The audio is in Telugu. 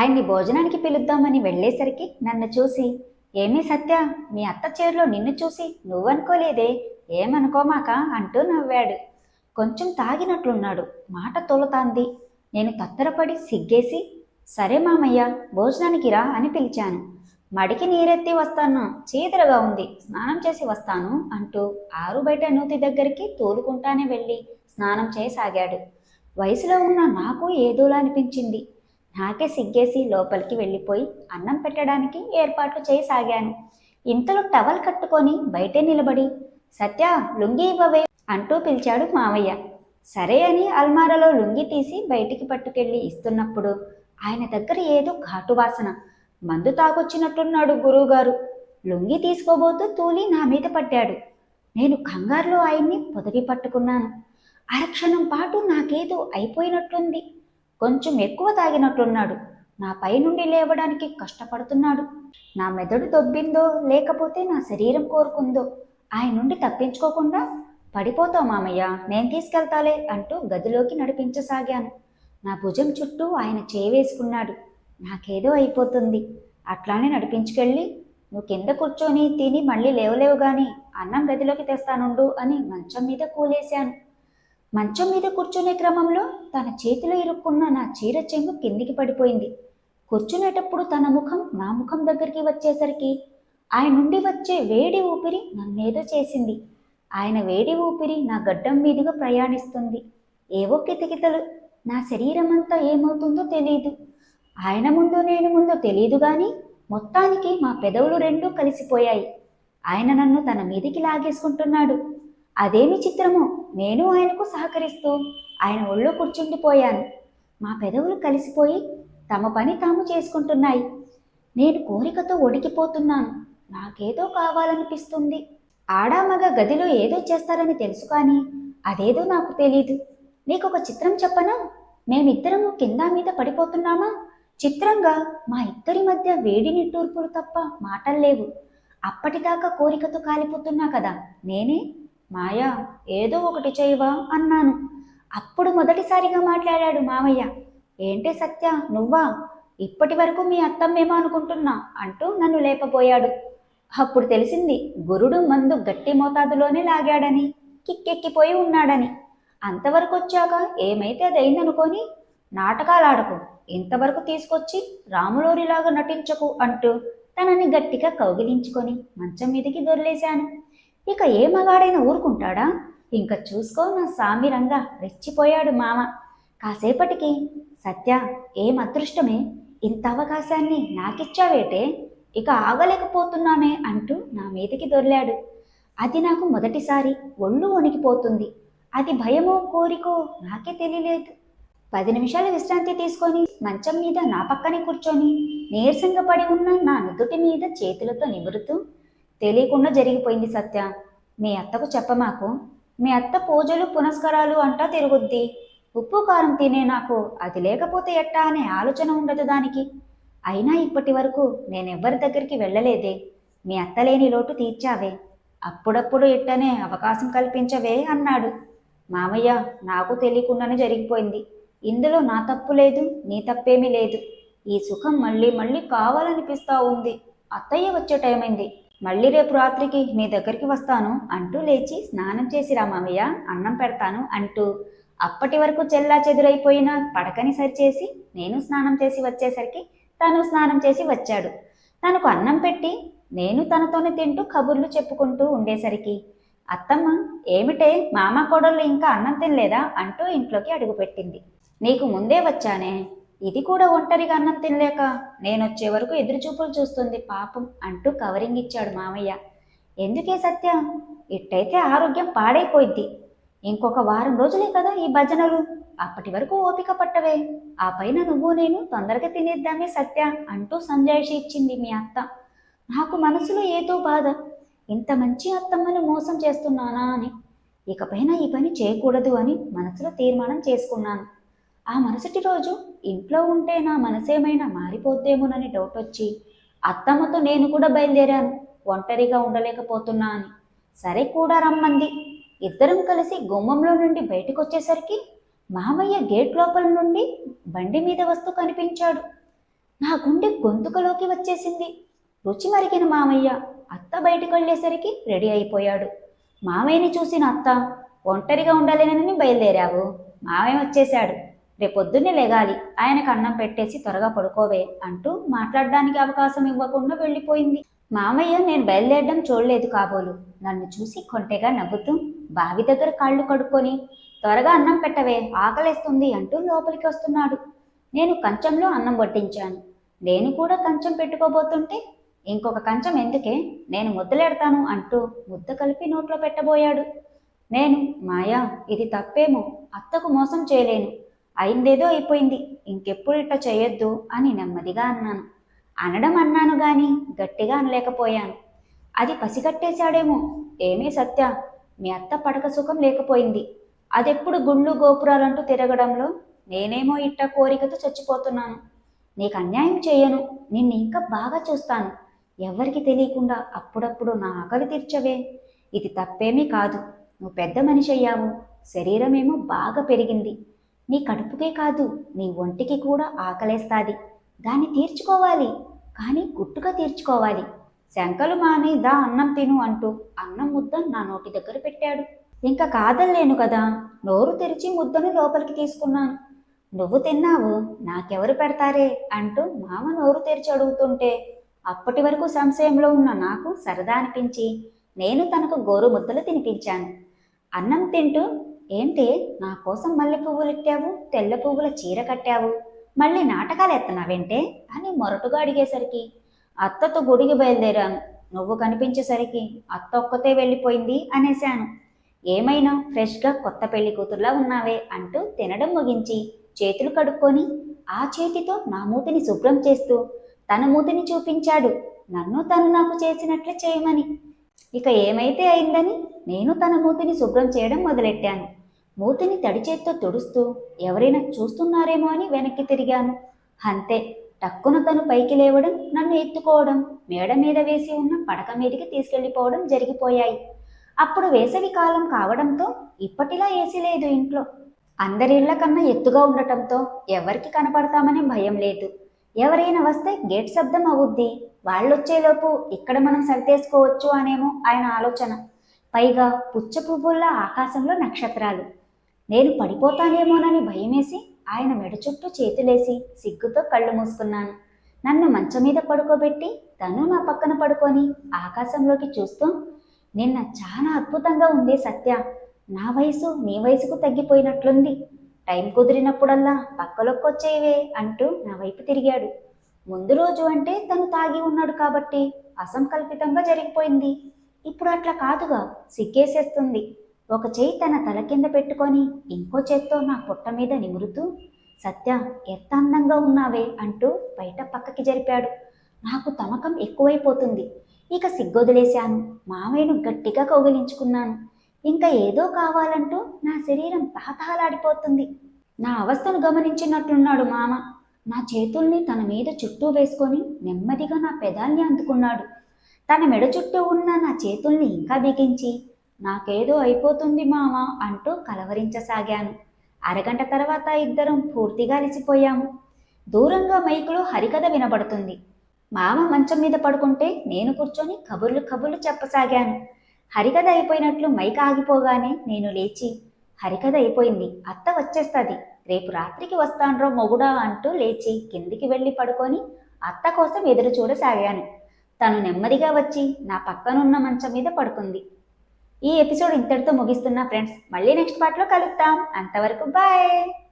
ఆయన్ని భోజనానికి పిలుద్దామని వెళ్ళేసరికి నన్ను చూసి ఏమీ సత్య మీ అత్త చీరలో నిన్ను చూసి నువ్వనుకోలేదే? ఏమనుకోమాక? అంటూ నవ్వాడు. కొంచెం తాగినట్లున్నాడు. మాట తోలుతాంది. నేను తత్తరపడి సిగ్గేసి సరే మామయ్య భోజనానికి రా అని పిలిచాను. మడికి నీరెత్తి వస్తాను. చీదరగా ఉంది. స్నానం చేసి వస్తాను అంటూ ఆరు బయట నూతి దగ్గరికి తోలుకుంటానే వెళ్ళి స్నానం చేయసాగాడు. వయసులో ఉన్న నాకు ఏదోలా అనిపించింది. నాకే సిగ్గేసి లోపలికి వెళ్ళిపోయి అన్నం పెట్టడానికి ఏర్పాట్లు చేయసాగాను. ఇంతలో టవల్ కట్టుకొని బయటే నిలబడి సత్య లుంగి ఇవ్వవే అంటూ పిలిచాడు మావయ్య సరే అని అల్మారాలో లుంగి తీసి బయటికి పట్టుకెళ్ళి ఇస్తున్నప్పుడు ఆయన దగ్గర ఏదో ఘాటు వాసన. మందు తాగొచ్చినట్టున్నాడు గురువుగారు. లుంగి తీసుకోబోతూ తూలి నా మీద పడ్డాడు. నేను కంగారులో ఆయన్ని పొదవి పట్టుకున్నాను. అరక్షణం పాటు నాకేదో అయిపోయినట్లుంది. కొంచెం ఎక్కువ తాగినట్లున్నాడు. నా పై నుండి లేవడానికి కష్టపడుతున్నాడు. నా మెదడు దొబ్బిందో లేకపోతే నా శరీరం కోరుకుందో ఆయన నుండి తప్పించుకోకుండా పడిపోతావు మామయ్య నేను తీసుకెళ్తాలే అంటూ గదిలోకి నడిపించసాగాను. నా భుజం చుట్టూ ఆయన చేవేసుకున్నాడు నాకేదో అయిపోతుంది. అట్లానే నడిపించుకెళ్ళి నువ్వు కింద కూర్చొని తిని మళ్ళీ లేవలేవు గాని అన్నం గదిలోకి తెస్తానుండు అని మంచం మీద కూలేశాను. మంచం మీద కూర్చునే క్రమంలో తన చేతిలో ఇరుక్కున్న నా చీర చెంగు కిందికి పడిపోయింది. కూర్చునేటప్పుడు తన ముఖం నా ముఖం దగ్గరికి వచ్చేసరికి ఆయన నుండి వచ్చే వేడి ఊపిరి నన్నేదో చేసింది. ఆయన వేడి ఊపిరి నా గడ్డం మీదుగా ప్రయాణిస్తుంది. ఏవో కితకితలు. నా శరీరం అంతా ఏమవుతుందో తెలియదు ఆయన ముందు నేను ముందో తెలియదు కానీ మొత్తానికి మా పెదవులు రెండూ కలిసిపోయాయి. ఆయన నన్ను తన మీదికి లాగేసుకుంటున్నాడు. అదేమి చిత్రమో? నేను ఆయనకు సహకరిస్తూ ఆయన ఒళ్ళో కూర్చుండిపోయాను. మా పెదవులు కలిసిపోయి తమ పని తాము చేసుకుంటున్నాయి. నేను కోరికతో ఒడికిపోతున్నాను నాకేదో కావాలనిపిస్తుంది. ఆడామగ గదిలో ఏదో చేస్తారని తెలుసు కానీ అదేదో నాకు తెలీదు. నీకొక చిత్రం చెప్పనా? మేమిద్దరము కింద మీద పడిపోతున్నామా? చిత్రంగా మా ఇద్దరి మధ్య వేడి నిట్టూర్పులు తప్ప మాటల్లేవు అప్పటిదాకా కోరికతో కాలిపోతున్నా కదా. నేనే మాయా ఏదో ఒకటి చేయవా? అన్నాను. అప్పుడు మొదటిసారిగా మాట్లాడాడు మామయ్య. ఏంటి సత్య నువ్వా? ఇప్పటి వరకు మీ అత్తమ్మేమో అనుకుంటున్నా అంటూ నన్ను లేపబోయాడు. అప్పుడు తెలిసింది గురుడు మందు గట్టి మోతాదులోనే లాగాడని కిక్కెక్కిపోయి ఉన్నాడని. అంతవరకు వచ్చాక ఏమైతే అది నాటకాలు నాటకాలాడకు ఇంతవరకు తీసుకొచ్చి రాములోరిలాగా నటించకు అంటూ తనని గట్టిగా కౌగిలించుకొని మంచం మీదకి దొరిలేశాను. ఇక ఏ మగాడైనా ఊరుకుంటాడా? ఇంకా చూసుకో నా సామిరంగా రెచ్చిపోయాడు మామ. కాసేపటికి సత్య ఏం అదృష్టమే? ఇంత అవకాశాన్ని నాకిచ్చావేటే? ఇక ఆగలేకపోతున్నానే అంటూ నా మీదకి దొర్లాడు. అది నాకు మొదటిసారి ఒళ్ళు వణికిపోతుంది. అది భయమో కోరికో నాకే తెలియలేదు. పది నిమిషాల విశ్రాంతి తీసుకొని మంచం మీద నా పక్కనే కూర్చొని నీరసంగా పడి ఉన్న నా నుదుటి మీద చేతులతో నిమురుతూ తెలియకుండా జరిగిపోయింది సత్య. మీ అత్తకు చెప్పమాకు మీ అత్త పూజలు పునస్కారాలు అంటా తిరుగుద్ది. ఉప్పు కారం తినే నాకు అది లేకపోతే ఎట్టా అనే ఆలోచన ఉండదు దానికి. అయినా ఇప్పటి వరకు నేనెవ్వరి దగ్గరికి వెళ్ళలేదే. మీ అత్త లేని లోటు తీర్చావే. అప్పుడప్పుడు ఇట్టనే అవకాశం కల్పించవే అన్నాడు. మామయ్య నాకు తెలియకుండానే జరిగిపోయింది. ఇందులో నా తప్పు లేదు నీ తప్పేమీ లేదు. ఈ సుఖం మళ్ళీ మళ్ళీ కావాలనిపిస్తా ఉంది. అత్తయ్య వచ్చే టైం అయింది మళ్ళీ రేపు రాత్రికి మీ దగ్గరికి వస్తాను అంటూ లేచి స్నానం చేసి రా మామయ్య అన్నం పెడతాను అంటూ అప్పటి వరకు చెల్లా చెదురైపోయిన పడకని సరిచేసి నేను స్నానం చేసి వచ్చేసరికి తను స్నానం చేసి వచ్చాడు. తనకు అన్నం పెట్టి నేను తనతోనే తింటూ కబుర్లు చెప్పుకుంటూ ఉండేసరికి అత్తమ్మ ఏమిటే? మామ కోడళ్ళు ఇంకా అన్నం తినలేదా? అంటూ ఇంట్లోకి అడుగుపెట్టింది. నీకు ముందే వచ్చానే? ఇది కూడా ఒంటరిగా అన్నం తినలేక నేనొచ్చే వరకు ఎదురుచూపులు చూస్తుంది. పాపం అంటూ కవరింగ్ ఇచ్చాడు మామయ్య. ఎందుకే సత్య? ఇట్టయితే ఆరోగ్యం పాడైపోయిద్ది. ఇంకొక వారం రోజులే కదా ఈ భజనలు. అప్పటి వరకు ఓపిక పట్టవే. ఆ పైన నువ్వు నేను తొందరగా తినేద్దామే సత్య అంటూ సంజాయిషి ఇచ్చింది మీ అత్త. నాకు మనసులో ఏదో బాధ. ఇంత మంచి అత్తమ్మను మోసం చేస్తున్నానా అని. ఇకపైన ఈ పని చేయకూడదు అని మనసులో తీర్మానం చేసుకున్నాను. ఆ మరుసటి రోజు ఇంట్లో ఉంటే నా మనసేమైనా మారిపోద్దేమోనని డౌట్ వచ్చి అత్తమ్మతో నేను కూడా బయలుదేరాను ఒంటరిగా ఉండలేకపోతున్నా అని సరే కూడా రమ్మంది. ఇద్దరం కలిసి గుమ్మంలో నుండి బయటకు వచ్చేసరికి మామయ్య గేట్ లోపల నుండి బండి మీద వస్తూ కనిపించాడు. నా గుండె గొంతుకలోకి వచ్చేసింది. రుచి మరిగిన మామయ్య అత్త బయటకు వెళ్ళేసరికి రెడీ అయిపోయాడు. మామయ్యని చూసిన అత్త ఒంటరిగా ఉండలేనని బయలుదేరావు. మామయ్య వచ్చేశాడు. రేపొద్దున్నే లేగాలి. ఆయనకు అన్నం పెట్టేసి త్వరగా పడుకోవే అంటూ మాట్లాడడానికి అవకాశం ఇవ్వకుండా వెళ్ళిపోయింది. మామయ్య నేను బయలుదేరడం చూడలేదు కాబోలు. నన్ను చూసి కొంటెగా నవ్వుతూ బావి దగ్గర కాళ్ళు కడుక్కొని త్వరగా అన్నం పెట్టవే ఆకలేస్తుంది అంటూ లోపలికి వస్తున్నాడు. నేను కంచంలో అన్నం వడ్డించాను. నేను కూడా కంచం పెట్టుకోబోతుంటే ఇంకొక కంచం ఎందుకే? నేను ముద్దలెడతాను అంటూ ముద్ద కలిపి నోట్లో పెట్టబోయాడు. నేను మాయా ఇది తప్పేమో అత్తకు మోసం చేయలేను. అయిందేదో అయిపోయింది. ఇంకెప్పుడు ఇట్లా చేయొద్దు అని నెమ్మదిగా అన్నాను. అనడం అన్నాను గాని గట్టిగా అనలేకపోయాను. అది పసిగట్టేశాడేమో. ఏమీ సత్య? మీ అత్త పడక సుఖం లేకపోయింది. అదెప్పుడు గుళ్ళు గోపురాలంటూ తిరగడంలో నేనేమో ఇట్ట కోరికతో చచ్చిపోతున్నాను. నీకు అన్యాయం చేయను. నిన్ను ఇంకా బాగా చూస్తాను. ఎవరికి తెలియకుండా అప్పుడప్పుడు నా ఆకలి తీర్చవే. ఇది తప్పేమీ కాదు. నువ్వు పెద్ద మనిషి అయ్యావు. శరీరమేమో బాగా పెరిగింది. నీ కడుపుకే కాదు నీ ఒంటికి కూడా ఆకలేస్తాది. దాన్ని తీర్చుకోవాలి కానీ గుట్టుగా తీర్చుకోవాలి. శంకలు మాని దా అన్నం తిను అంటూ అన్నం ముద్ద నా నోటి దగ్గర పెట్టాడు. ఇంకా కాదల్లేను కదా నోరు తెరిచి ముద్దను లోపలికి తీసుకున్నాను. నువ్వు తిన్నావు నాకెవరు పెడతారే అంటూ మామ నోరు తెరిచి అడుగుతుంటే అప్పటి వరకు సంశయంలో ఉన్న నాకు సరదా అనిపించి నేను తనకు గోరు ముద్దలు తినిపించాను. అన్నం తింటూ ఏంటి? నా కోసం మల్లె పువ్వులు ఇట్టావు? తెల్ల పువ్వుల చీర కట్టావు? మళ్ళీ నాటకాలు ఎత్తనావేంటే? అని మొరటుగా అడిగేసరికి అత్తతో గుడికి బయలుదేరాను. నువ్వు కనిపించేసరికి అత్త ఒక్కతే వెళ్ళిపోయింది అనేశాను. ఏమైనా ఫ్రెష్గా కొత్త పెళ్ళి కూతుర్లా ఉన్నావే అంటూ తినడం ముగించి చేతులు కడుక్కొని ఆ చేతితో నా మూతిని శుభ్రం చేస్తూ తన మూతిని చూపించాడు. నన్ను తను నాకు చేసినట్లు చేయమని. ఇక ఏమైతే అయిందని నేను తన మూతిని శుభ్రం చేయడం మొదలెట్టాను. మూతిని తడి చేత్తో తుడుస్తూ ఎవరైనా చూస్తున్నారేమో అని వెనక్కి తిరిగాను. అంతే టక్కున తను పైకి లేవడం నన్ను ఎత్తుకోవడం మేడ మీద వేసి ఉన్న పడక మీదకి తీసుకెళ్ళిపోవడం జరిగిపోయాయి. అప్పుడు వేసవి కాలం కావడంతో ఇప్పటిలా ఏసీ లేదు ఇంట్లో. అందరిళ్ళ కన్నా ఎత్తుగా ఉండటంతో ఎవరికి కనపడతామనే భయం లేదు. ఎవరైనా వస్తే గేట్ శబ్దం అవుద్ది. వాళ్ళొచ్చేలోపు ఇక్కడ మనం సరితేసుకోవచ్చు అనేమో ఆయన ఆలోచన. పైగా పుచ్చ పువ్వుల్లా ఆకాశంలో నక్షత్రాలు. నేను పడిపోతానేమోనని భయమేసి ఆయన మెడ చుట్టూ చేతులేసి సిగ్గుతో కళ్ళు మూసుకున్నాను. నన్ను మంచం మీద పడుకోబెట్టి తను నా పక్కన పడుకొని ఆకాశంలోకి చూస్తూ నిన్న చాలా అద్భుతంగా ఉంది సత్య. నా వయసు నీ వయసుకు తగ్గిపోయినట్లుంది. టైం కుదిరినప్పుడల్లా పక్కలొక్కొచ్చేవే అంటూ నా వైపు తిరిగాడు. ముందు రోజు అంటే తను తాగి ఉన్నాడు కాబట్టి అసంకల్పితంగా జరిగిపోయింది. ఇప్పుడు అట్లా కాదుగా సిగ్గేసేస్తుంది. ఒక చేయి తన తల కింద పెట్టుకొని ఇంకో చేత్తో నా పొట్ట మీద నిమురుతూ సత్య ఎంత అందంగా ఉన్నావే అంటూ బయట పక్కకి జరిపాడు. నాకు తమకం ఎక్కువైపోతుంది. ఇక సిగ్గొదిలేశాను. మామయ్యను గట్టిగా కౌగిలించుకున్నాను. ఇంకా ఏదో కావాలంటూ నా శరీరం తహతహలాడిపోతుంది. నా అవస్థను గమనించినట్లున్నాడు మామ. నా చేతుల్ని తన మీద చుట్టూ వేసుకొని నెమ్మదిగా నా పెదాల్ని అందుకున్నాడు. తన మెడ చుట్టూ ఉన్న నా చేతుల్ని ఇంకా బిగించి నాకేదో అయిపోతుంది మామ అంటూ కలవరించసాగాను. అరగంట తర్వాత ఇద్దరం పూర్తిగా అలిసిపోయాము. దూరంగా మైకులో హరికథ వినబడుతుంది. మామ మంచం మీద పడుకుంటే నేను కూర్చొని కబుర్లు కబుర్లు చెప్పసాగాను. హరికథ అయిపోయినట్లు మైక్ ఆగిపోగానే నేను లేచి హరికథ అయిపోయింది అత్త వచ్చేస్తుంది రేపు రాత్రికి వస్తాన్రో మొగుడా అంటూ లేచి కిందికి వెళ్ళి పడుకొని అత్త కోసం ఎదురు చూడసాగాను తను నెమ్మదిగా వచ్చి నా పక్కనున్న మంచం మీద పడుకుంది. ఈ ఎపిసోడ్ ఇంతటితో ముగిస్తున్నా ఫ్రెండ్స్. మళ్ళీ నెక్స్ట్ పార్ట్లో కలుద్దాం. అంతవరకు బాయ్.